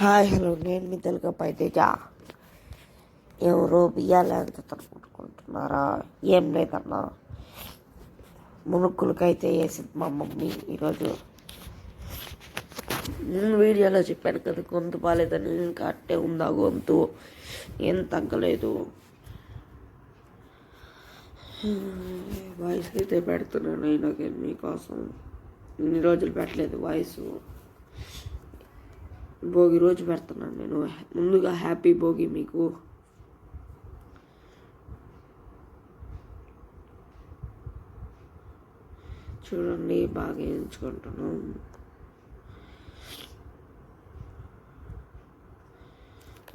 Hi hello నేను మీ తెలుగు పైతేజ. ఎవరో బియ్యాలు ఎంత తనుకుంటున్నారా ఏం లేదన్నా. మునుక్కులకైతే వేసింది మా మమ్మీ ఈరోజు? నేను వీడియోలో చెప్పాను కదా గొంతు బాగాలేదని ఇంకా అట్టే ఉందా గొంతు? ఏం తగ్గలేదు. వాయిస్ అయితే పెడుతున్నాను నేను మీకోసం. ఇన్ని రోజులు పెట్టలేదు వాయిస్. భోగి రోజు పెడుతున్నాను నేను. ముందుగా హ్యాపీ భోగి మీకు. చూడండి బాగా ఎంచుకుంటాను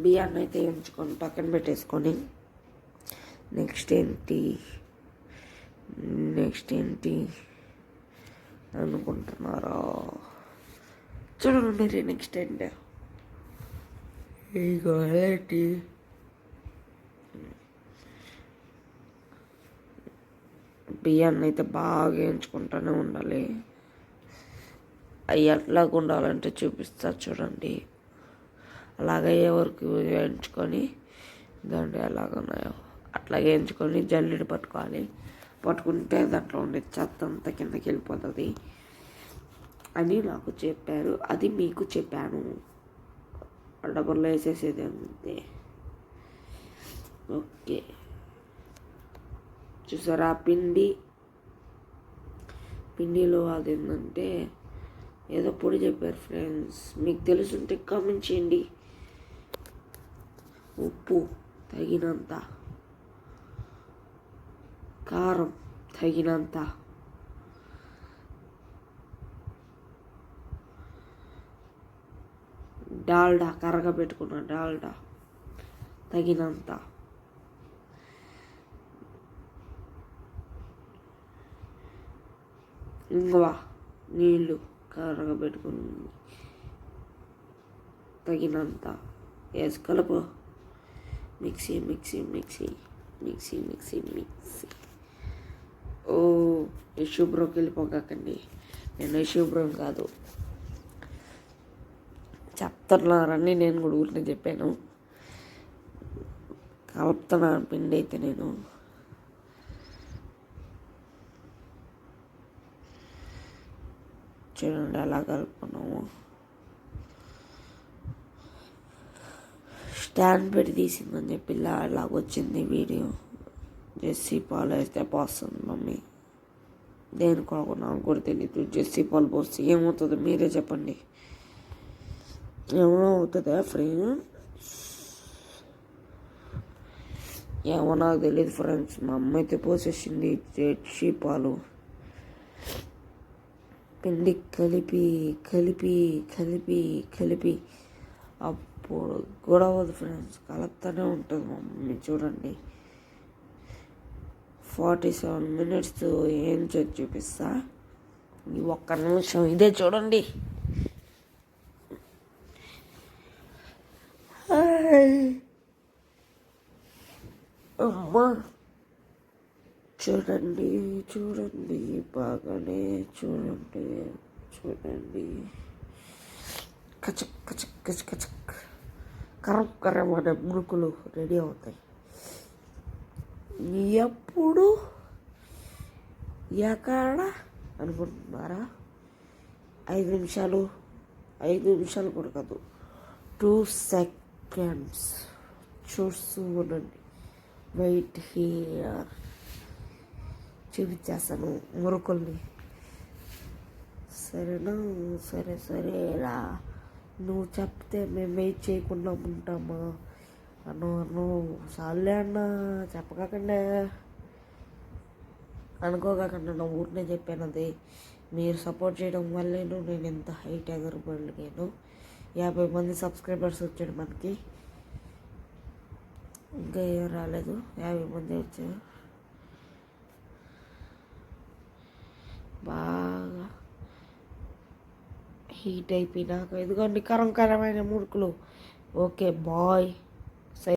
బియ్యాన్ని అయితే ఎంచుకొని పక్కన పెట్టేసుకొని నెక్స్ట్ ఏంటి? నెక్స్ట్ ఏంటి? అనుకుంటున్నారా? చూడండి నెక్స్ట్ ఏంటి? ఇగో ఏంటి బియ్యాన్ని అయితే బాగా వేయించుకుంటూనే ఉండాలి. అవి ఎట్లాగా ఉండాలంటే చూపిస్తా చూడండి. అలాగే ఎవరికి వేయించుకొని దాంట్లో ఎలాగ ఉన్నాయో. అట్లా వేయించుకొని జల్లెడ పట్టుకోవాలి. పట్టుకుంటే దాంట్లో ఉండే చెత్త అంతా కిందకి వెళ్ళిపోతుంది. అని నాకు చెప్పారు. అది మీకు చెప్పాను. డబ్బుల్లో వేసేసేది అంతే. ఓకే. చూసారా పిండి? పిండిలో అది ఏంటంటే ఏదో పొడి చెప్పారు ఫ్రెండ్స్. మీకు తెలుసుంటే కామెంట్ చేయండి. ఉప్పు తగినంత. కారం తగినంత. డాల్డా కరగబెట్టుకున్న డాల్డా తగినంత. ఇంగువ నీళ్ళు కరగబెట్టుకుని తగినంత. వేసి కలుపు. Mixie mixie mixie mixie mixie mixie. ఓ యశుభ్రంకి వెళ్ళిపోకండి. నేను యశుభ్రం కాదు. చెప్తున్నారని నేను కూడా ఊరిని చెప్పాను. కలుపుతున్నాను పిండి అయితే నేను. చూడండి ఎలా కలుపుకున్నాము. స్టాండ్ పెట్టి తీసిందని చెప్పి ఇలా అలాగ వచ్చింది వీడియో. జెస్సీ పాలు వేస్తే పోస్తుంది మమ్మీ. దేని కొరకు నాకు కూడా తెలియదు జెస్సీ పాలు పోస్తే ఏమవుతుందో? మీరే చెప్పండి. ఏమో అవుతుందా ఫ్రెండ్ ఏమో నాకు తెలియదు ఫ్రెండ్స్ మా అమ్మ అయితే పోసేసింది జెర్సీ పాలు పిండి కలిపి కలిపి కలిపి కలిపి అప్పుడు గొడవదు ఫ్రెండ్స్ కలుపుతూనే ఉంటుంది మా మమ్మీ చూడండి ఫార్టీ సెవెన్ మినిట్స్ ఏం చూపిస్తా ఈ ఒక్క నిమిషం ఇదే చూడండి అమ్మా. చూడండి చూడండి బాగానే చూడండి చూడండి. కచక్ కచక్ కచక్ కచక్. కరం కరం అనే మురుకులు రెడీ అవుతాయి. ఎప్పుడు? ఎక్కడ? అనుకుంటున్నారా? ఐదు నిమిషాలు ఐదు నిమిషాలు కూడా కాదు. టూ సెకండ్స్ చూస్తూ ఉండండి వెయిట్ హెయిర్ చూపించేస్తాను మురుకుల్ని సరేనా సరే సరేరా నువ్వు చెప్తే మేము వెయిట్ చేయకుండా ఉంటామా అను అను సార్లే అన్న చెప్పకాకండి అనుకోకాకుండా నా ఊరినే చెప్పాను అది మీరు సపోర్ట్ చేయడం వల్లేను నేను ఎంత హైట్ ఎగరబడిగాను యాభై మంది సబ్స్క్రైబర్స్ వచ్చాడు మనకి ఇంకా ఏం రాలేదు. యాభై మంది వచ్చారు. బాగా హీట్ అయిపోయినాక. ఇదిగోండి కరం కరమైన మురుకులు. Okay bye.